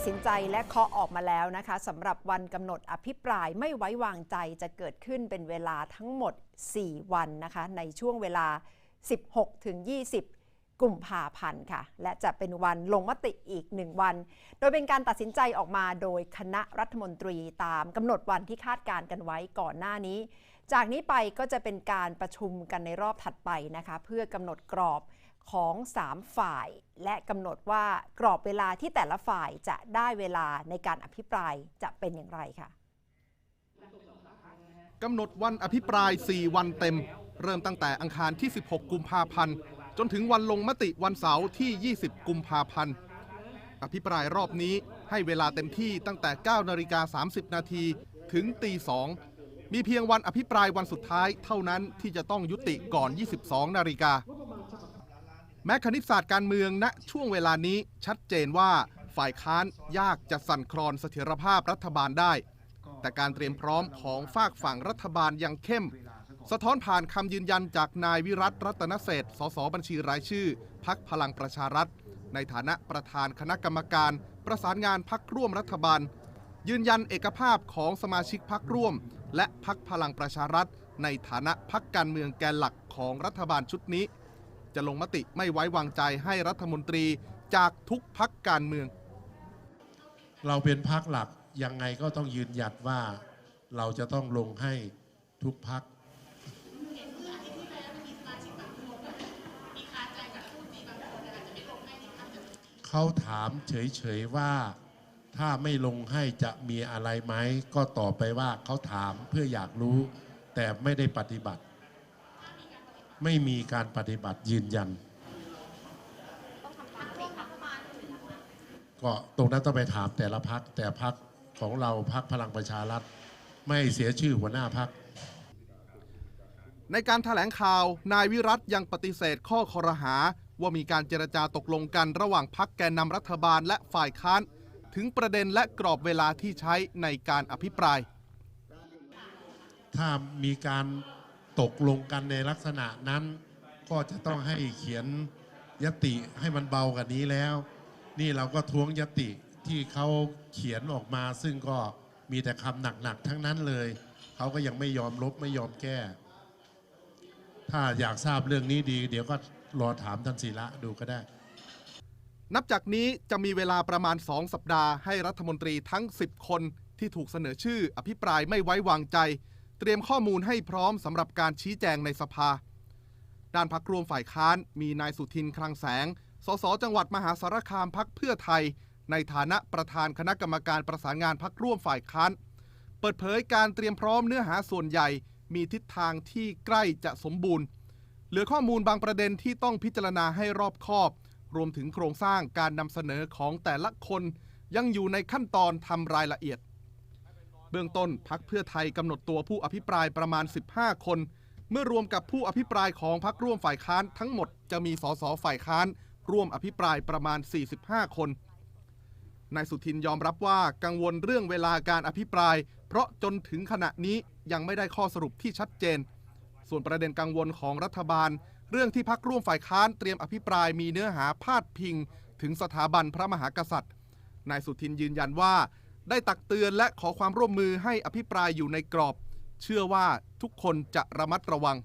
ตัดสินใจและเคาะออกมาแล้วนะคะสำหรับวันกำหนดอภิปรายไม่ไว้วางใจจะเกิดขึ้นเป็นเวลาทั้งหมด 4 วันนะคะในช่วงเวลา 16ถึง20 กุมภาพันธ์ค่ะ และจะเป็นวันลงมติอีก 1 วัน โดยเป็นการตัดสินใจออกมาโดยคณะรัฐมนตรีตามกำหนดวันที่คาดการกันไว้ก่อนหน้านี้ จากนี้ไปก็จะเป็นการประชุมกันในรอบถัดไปนะคะ เพื่อกำหนดกรอบ ของ 3 ฝ่าย และกำหนดว่ากรอบเวลาที่แต่ละฝ่ายจะได้เวลาในการอภิปรายจะเป็นอย่างไรค่ะกำหนดวันอภิปราย 4 วันเต็ม เริ่มตั้งแต่อังคารที่ 16 กุมภาพันธ์ จนถึงวันลงมติวันเสาร์ที่ 20 กุมภาพันธ์ อภิปรายรอบนี้ให้เวลาเต็มที่ตั้งแต่ 9 นาฬิกา 30 นาทีถึงตี2มีเพียงวันอภิปรายวันสุดท้ายเท่านั้นที่จะต้องยุติก่อน 22 นาฬิกา แม้คณิตศาสตร์การเมืองณช่วงเวลานี้ชัดเจนว่าฝ่ายค้านยากจะสั่นคลอนเสถียรภาพรัฐบาลได้ แต่การเตรียมพร้อมของฝากฝั่งรัฐบาลยังเข้ม สะท้อนผ่านคำยืนยันจากนายวิรัตรัตนเศษสสบัญชีรายชื่อ พักพลังประชารัฐ ในฐานะประธานคณะกรรมการ ประสานงานพักร่วมรัฐบาล ยืนยันเอกภาพของสมาชิกพักร่วม และพักพลังประชารัฐ ในฐานะพักการเมืองแกนหลักของรัฐบาลชุดนี้ จะลงมติไม่ไว้วางใจให้รัฐมนตรีจากทุกพักการเมือง เราเป็นพักหลักยังไงก็ต้องยืนหยัดว่าเราจะต้องลงให้ทุกพักเขาถามเฉยๆว่าถ้าไม่ลงให้จะมีอะไรไหม ก็ตอบไปว่าเขาถามเพื่ออยากรู้ แต่ไม่ได้ปฏิบัติ ไม่มีการปฏิบัติยืนยัน ก็ตรงนั้นต้องไปถามแต่ละพักแต่พักของเราพักพลังประชารัฐ ไม่เสียชื่อหัวหน้าพัก ในการถแถลงข่าวนายวิรัตยังปฏิเสธข้อคอรหาว่ามีการเจรจาตกลงกันระหว่างพักแกนนำรัฐบาลและฝ่ายค้าน ถึงประเด็นและกรอบเวลาที่ใช้ในการอภิปราย ถ้ามีการ ตกลงกันในลักษณะนั้น ก็จะต้องให้เขียนยติให้มันเบากว่านี้แล้ว นี่เราก็ท้วงยติที่เขาเขียนออกมา ซึ่งก็มีแต่คำหนักๆทั้งนั้นเลยเขาก็ยังไม่ยอมลบไม่ยอมแก้ ถ้าอยากทราบเรื่องนี้ดี เดี๋ยวก็รอถามท่านศิระดูก็ได้ นับจากนี้จะมีเวลาประมาณ 2 สัปดาห์ให้รัฐมนตรีทั้ง 10 คนที่ถูกเสนอชื่ออภิปรายไม่ไว้วางใจ เตรียมข้อมูลให้พร้อมสำหรับการชี้แจงในสภา ด้านพักรวมฝ่ายค้านมีนายสุทินคลังแสง สสจังหวัดมหาสารคามพักเพื่อไทย ในฐานะประธานคณะกรรมการประสานงานพักร่วมฝ่ายค้าน เปิดเผยการเตรียมพร้อมเนื้อหาส่วนใหญ่ มีทิศทางที่ใกล้จะสมบูรณ์ เหลือข้อมูลบางประเด็นที่ต้องพิจารณาให้รอบคอบ รวมถึงโครงสร้างการนำเสนอของแต่ละคน ยังอยู่ในขั้นตอนทำรายละเอียด เบื้องต้นพักเพื่อไทยกำหนดตัวผู้อภิปรายประมาณ 15 คน เมื่อรวมกับผู้อภิปรายของพักร่วมฝ่ายค้านทั้งหมดจะมีสสฝ่ายค้าน ร่วมอภิปรายประมาณ 45 คนนายสุทินยอมรับว่ากังวลเรื่องเวลาการอภิปราย เพราะจนถึงขณะนี้ยังไม่ได้ข้อสรุปที่ชัดเจน ส่วนประเด็นกังวลของรัฐบาล เรื่องที่พักร่วมฝ่ายค้านเตรียมอภิปรายมีเนื้อหาพาดพิง ถึงสถาบันพระมหากษัตริย์นายสุทินยืนยันว่า ได้ตักเตือนและขอความร่วมมือให้อภิปรายอยู่ในกรอบ เชื่อว่าทุกคนจะระมัดระวัง